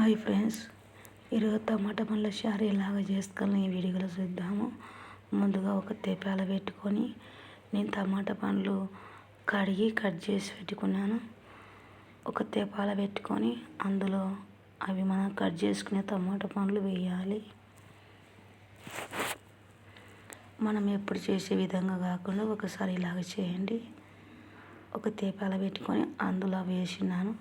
Hi friends. ఈరోజు టమాటా పండ్ల షారీ ఎలాగ చేసుకోవాలని ఈ వీడియోలో చూద్దాము. ముందుగా ఒక తెపాల పెట్టుకొని నేను టమాటా పండ్లు కడిగి కట్ చేసి పెట్టుకున్నాను. ఒక తెపాల పెట్టుకొని అందులో అవి మనం కట్ చేసుకునే టమాటా పండ్లు వేయాలి. మనం ఎప్పుడు చేసే విధంగా కాకుండా ఒకసారి ఇలాగ చేయండి. ఒక తేపాల పెట్టుకొని అందులో వేసినాను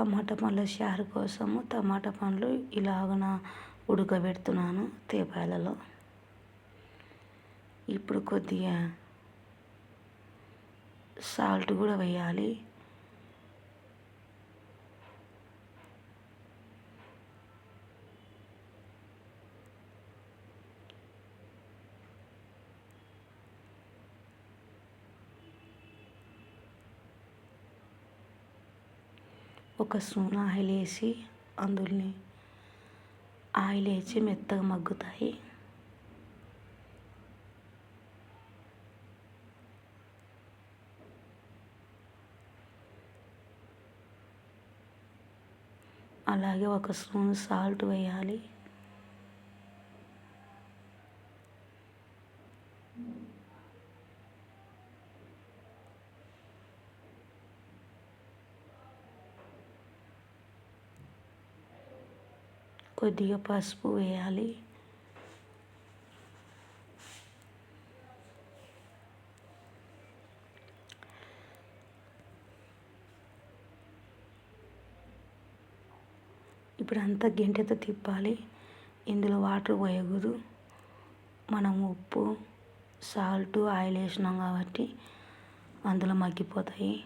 టమాటా పండ్ల చారు కోసము టమాటా పండ్లు ఇలాగన ఉడకబెడుతున్నాను తేపాలలో. ఇప్పుడు కొద్దిగా సాల్ట్ కూడా వేయాలి. ఒక స్పూన్ ఆయిల్ వేసి అందులోని ఆయిల్ వేసి మెత్తగా మగ్గుతాయి. అలాగే ఒక స్పూన్ సాల్ట్ వేయాలి. కొద్దిగా పసుపు వేయాలి. ఇప్పుడు అంతా గెంటెతో తిప్పాలి. ఇందులో వాటర్ పోయకూడదు. మనం ఉప్పు సాల్ట్ ఆయిల్ వేసినాం కాబట్టి అందులో మగ్గిపోతాయి.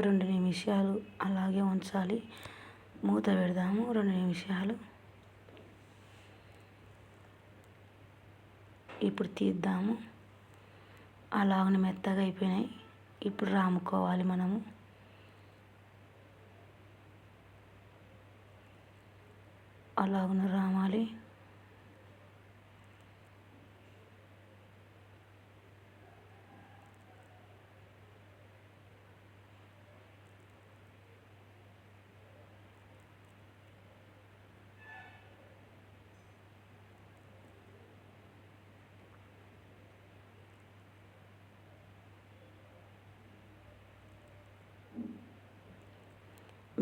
రెండు నిమిషాలు అలాగే ఉంచాలి. మూత పెడదాము. రెండు నిమిషాలు. ఇప్పుడు తీద్దాము. అలాగనే మెత్తగా అయిపోయినాయి. ఇప్పుడు రాముకోవాలి మనము. అలాగను రామాలి.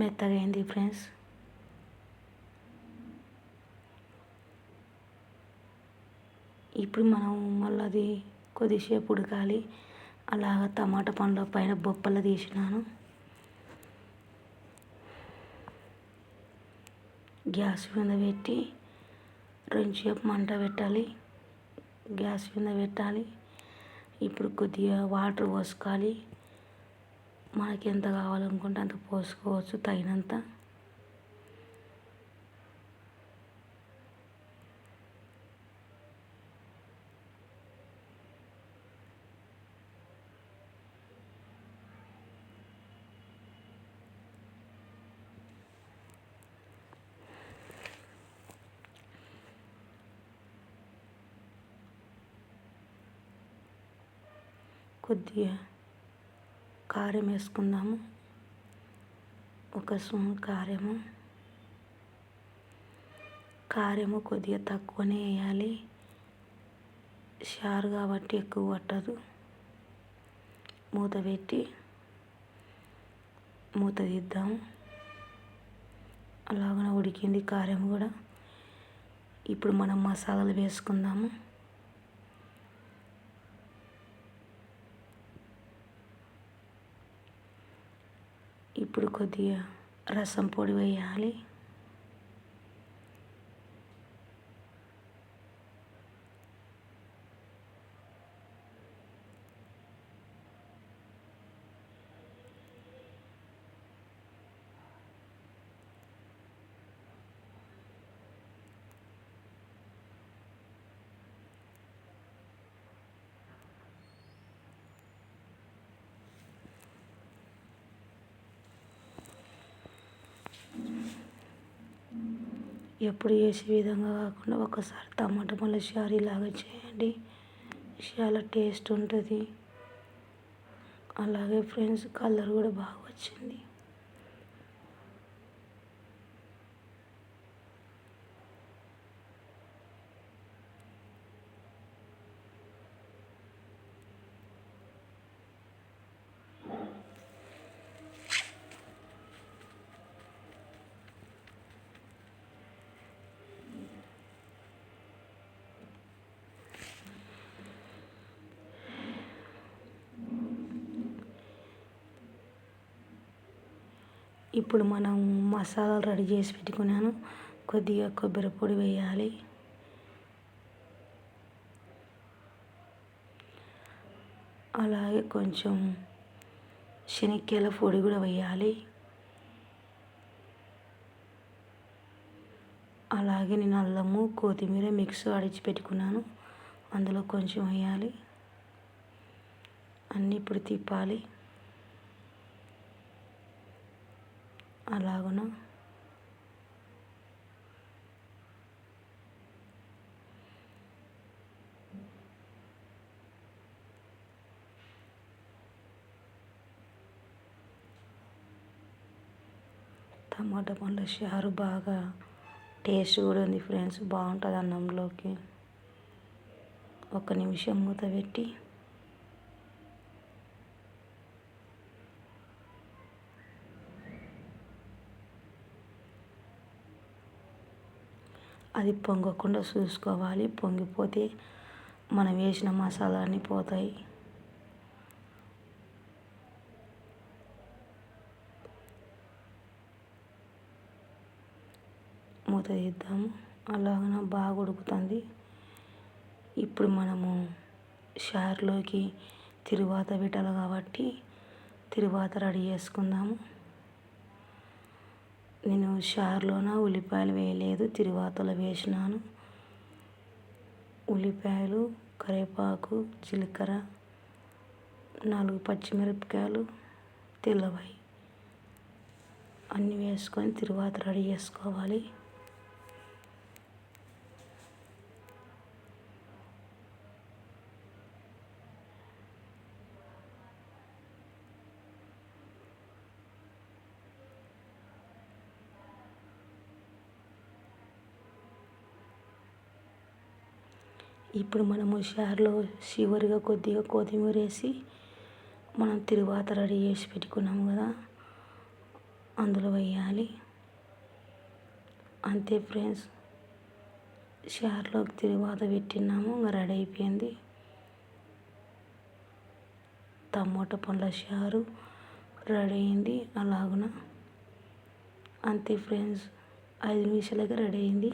మెత్తగా అయింది ఫ్రెండ్స్ ఇప్పుడు మనం మళ్ళీ అది కొద్దిసేపు ఉడకాలి అలాగ టమాటా పండ్ల పైన బొప్పలు తీసినాను గ్యాస్ మీద పెట్టి రెండుసేపు మంట పెట్టాలి గ్యాస్ మీద పెట్టాలి ఇప్పుడు కొద్దిగా వాటర్ పోసుకోవాలి మనకి ఎంత కావాలనుకుంటే అంత పోసుకోవచ్చు తగినంత. కొద్దిగా కారం వేసుకుందాము. ఒక స్పూన్ కారము. కారము కొద్దిగా తక్కువనే వేయాలి. షారు కాబట్టి ఎక్కువ పట్టదు. మూత పెట్టి మూత తీద్దాము. అలాగనే ఉడికింది కారం కూడా. ఇప్పుడు మనం మసాలాలు వేసుకుందాము. ఇప్పుడు కొద్దిగా రసం పొడి వేయాలి. ఎప్పుడు చేసే విధంగా కాకుండా ఒకసారి టమాటా మళ్ళీ షారీ లాగా చేయండి. చాలా టేస్ట్ ఉంటుంది. అలాగే ఫ్రెండ్స్ కలర్ కూడా బాగా వచ్చింది. ఇప్పుడు మనం మసాలాలు రెడీ చేసి పెట్టుకున్నాను. కొద్దిగా కొబ్బరి పొడి వేయాలి. అలాగే కొంచెం శనక్కాయల పొడి కూడా వేయాలి. అలాగే నేను అల్లము కొత్తిమీర మిక్స్ అడిచి పెట్టుకున్నాను. అందులో కొంచెం వేయాలి. అన్నీ ఇప్పుడు తిప్పాలి. అలాగున? టమాటా పండ్ల చారు బాగా టేస్ట్ కూడా ఉంది ఫ్రెండ్స్. బాగుంటుంది అన్నంలోకి. ఒక నిమిషం మూత పెట్టి అది పొంగకుండా చూసుకోవాలి. పొంగిపోతే మనం వేసిన మసాలా అన్నీ పోతాయి. మూత తీద్దాము. అలాగన బాగా ఉడుకుతుంది. ఇప్పుడు మనము షార్లోకి తిరువాత పెట్టాలి కాబట్టి తిరువాత రెడీ చేసుకుందాము. నేను షార్లోన ఉల్లిపాయలు వేయలేదు తిరువాతలో వేసినాను. ఉల్లిపాయలు కరివేపాకు జీలకర్ర నాలుగు పచ్చిమిరపకాయలు తెల్లవాయి అన్నీ వేసుకొని తిరువాత రెడీ చేసుకోవాలి. ఇప్పుడు మనము షేర్లో చివరిగా కొద్దిగా కొత్తిమీర వేసి మనం తిరువాత రెడీ చేసి పెట్టుకున్నాము కదా అందులో వేయాలి. అంతే ఫ్రెండ్స్ షార్లోకి తిరువాత పెట్టినాము ఇంకా రెడీ అయిపోయింది. టమోటా పండ్ల షారు రెడీ అయింది అలాగున? అంతే ఫ్రెండ్స్ ఐదు నిమిషాలకి రెడీ అయింది.